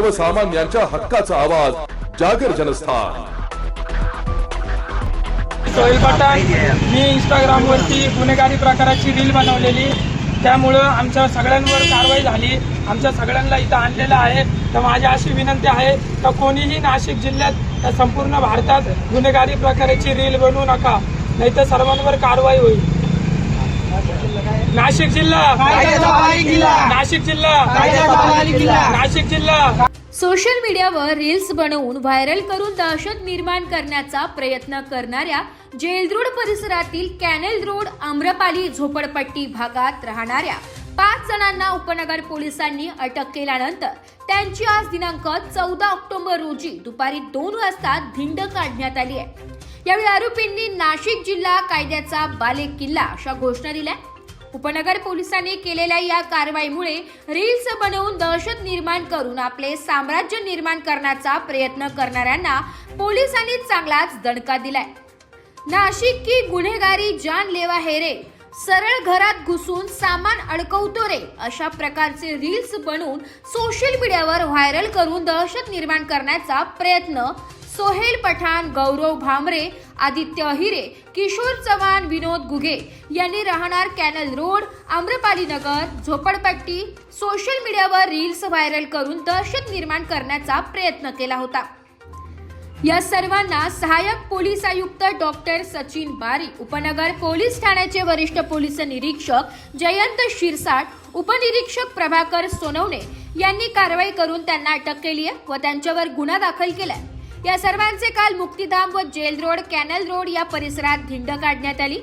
सर्वसामान्यांच्या हक्काचा आवाज जागर जनस्थान. सोहेल पठाण मी इंस्टाग्रामवरती गुन्हेगारी प्रकाराची रील बनवलेली. त्यामुळं आमच्या सगळ्यांवर कारवाई झाली. आमच्या सगळ्यांना इथं आणलेलं आहे. तर माझी अशी विनंती आहे का कोणीही नाशिक जिल्ह्यात या संपूर्ण भारतात गुन्हेगारी प्रकाराची रील बनवू नका. नाहीतर सर्वांवर कारवाई होईल. नाशिक जिल्हा. नाशिक जिल्हा. नाशिक जिल्हा. सोशल मीडियावर रील्स बनवून व्हायरल करून दहशत निर्माण करण्याचा प्रयत्न करणाऱ्या जेलरोड परिसरातील कॅनेल रोड आम्रपाली झोपडपट्टी भागात राहणाऱ्या पाच जणांना उपनगर पोलिसांनी अटक केल्यानंतर त्यांची आज दिनांक चौदा ऑक्टोबर रोजी दुपारी दोन वाजता धिंड काढण्यात आली आहे. यावेळी आरोपींनी नाशिक जिल्हा कायद्याचा बालेकिल्ला अशा घोषणा दिल्या. उपनगर पोलिसांनी केलेल्या या कारवाईमुळे रील्स बनवून दहशत निर्माण करून आपले साम्राज्य निर्माण करण्याचा प्रयत्न करणाऱ्यांना पोलिसांनी चांगलाच दणका दिलाय. नाशिक की गुन्हेगारी जान लेवा हे रे? सरळ घरात घुसून सामान अडकवतो रे? अशा प्रकारचे रील्स बनवून सोशल मीडियावर व्हायरल करून दहशत निर्माण करण्याचा प्रयत्न सोहेल पठाण गौरव भामरे आदित्य अहिरे किशोर चव्हाण विनोद गुगे यांनी राहणार कॅनल रोड आम्रपाली नगर झोपडपट्टी सोशल मीडियावर रील्स व्हायरल करून दहशत निर्माण करण्याचा प्रयत्न केला होता. या सर्वांना सहाय्यक पोलीस आयुक्त डॉक्टर सचिन बारी उपनगर पोलीस ठाण्याचे वरिष्ठ पोलीस निरीक्षक जयंत शिरसाट उपनिरीक्षक प्रभाकर सोनवणे यांनी कारवाई करून त्यांना अटक केली आहे व त्यांच्यावर गुन्हा दाखल केलाय. या सर्वांचे काल मुक्तीधाम व जेल रोड कॅनल रोड या परिसरात धिंड काढण्यात आली.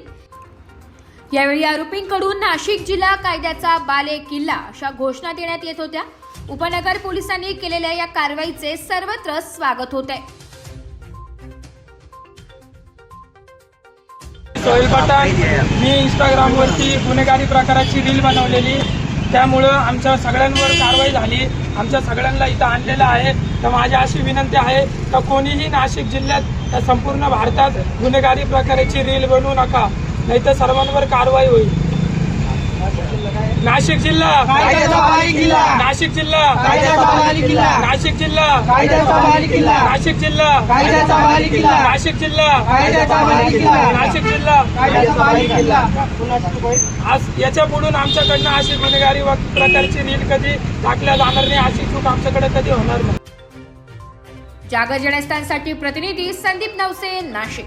यावेळी आरोपींकडून नाशिक जिल्हा कायद्याचा बाले किल्ला अशा घोषणा देण्यात येत होत्या. उपनगर पोलिसांनी केलेल्या या कारवाईचे सर्वत्र स्वागत होत आहे सोहेल पठाण मी इंस्टाग्रामवरती गुन्हेगारी प्रकाराची रील बनवलेली. त्यामुळं आमच्या सगळ्यांवर कारवाई झाली. आमच्या सगळ्यांना इथं आणलेलं आहे. तर माझी अशी विनंती आहे का कोणीही नाशिक जिल्ह्यात संपूर्ण भारतात गुन्हेगारी प्रकाराची रील बनवू नका. नाहीतर सर्वांवर कारवाई होईल. नाशिक जिल्हा. नाशिक जिल्हा. नाशिक जिल्हा. नाशिक जिल्हा. नाशिक जिल्हा. नाशिक जिल्हा. आज याच्या पुढून आमच्याकडनं अशी गुन्हेगारी व प्रकारची रील कधी टाकल्या जाणार नाही अशी चूक आमच्याकडे कधी होणार नाही. जागर जनस्थानसाठी प्रतिनिधी संदीप नवसे नाशिक.